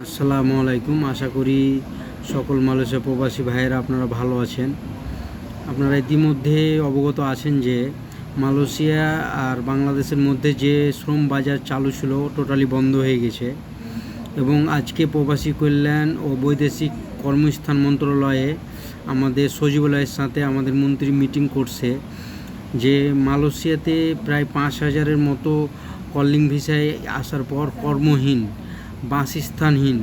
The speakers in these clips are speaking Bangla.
আসসালামু আলাইকুম। আশা করি সকল মালয়েশিয়া প্রবাসী ভাইয়েরা আপনারা ভালো আছেন। আপনারা ইতিমধ্যে অবগত আছেন যে মালয়েশিয়া আর বাংলাদেশের মধ্যে যে শ্রম বাজার চালু ছিল টোটালি বন্ধ হয়ে গেছে এবং আজকে প্রবাসী কল্যাণ ও বৈদেশিক কর্মস্থান মন্ত্রণালয়ে আমাদের সচিবালয়ের সাথে আমাদের মন্ত্রী মিটিং করছে যে মালয়েশিয়াতে প্রায় পাঁচ হাজারের মতো কলিং ভিসায় আসার পর কর্মহীন। বাসস্থানহীন।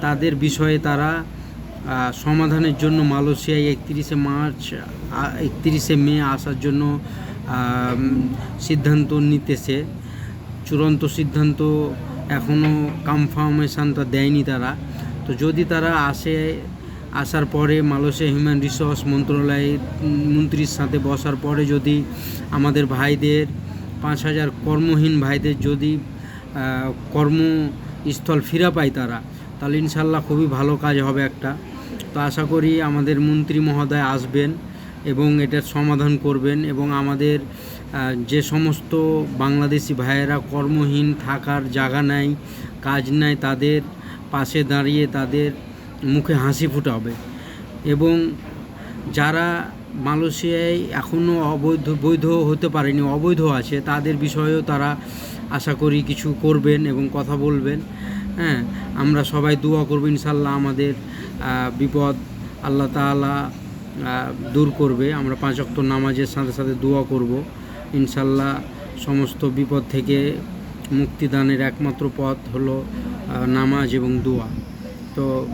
তাদের বিষয়ে তারা সমাধানের জন্য মালয়েশিয়ায় একত্রিশে মার্চ একত্রিশে মে আসার জন্য সিদ্ধান্ত নিতেছে। চূড়ান্ত সিদ্ধান্ত এখনও কনফার্মেশনটা দেয়নি তারা। তো যদি তারা আসে আসার পরে মালয়েশিয়া হিউম্যান রিসোর্স মন্ত্রণালয়ের মন্ত্রীর সাথে বসার পরে যদি আমাদের ভাইদের পাঁচ হাজার কর্মহীন ভাইদের যদি আহ, কর্মস্থল ফিরা পায় তারা। তাহলে ইনশাল্লাহ খুবই ভালো কাজ হবে একটা। তো আশা করি আমাদের মন্ত্রী মহোদয় আসবেন এবং এটার সমাধান করবেন এবং আমাদের যে সমস্ত বাংলাদেশি ভাইয়েরা কর্মহীন থাকার জায়গা নাই, কাজ নাই, তাদের পাশে দাঁড়িয়ে তাদের মুখে হাসি ফুটাবে। এবং যারা মালয়েশিয়ায় এখনও অবৈধ বৈধ হতে পারেনি অবৈধ আছে তাদের বিষয়েও তারা আশা করি কিছু করবেন এবং কথা বলবেন। হ্যাঁ আমরা সবাই দোয়া করব ইনশাল্লাহ আমাদের বিপদ আল্লাহ আহ, দূর করবে। আমরা পাঁচ অক্ত নামাজের সাথে সাথে দোয়া করব। ইনশাল্লাহ সমস্ত বিপদ থেকে মুক্তিদানের একমাত্র পথ হলো নামাজ এবং দোয়া। তো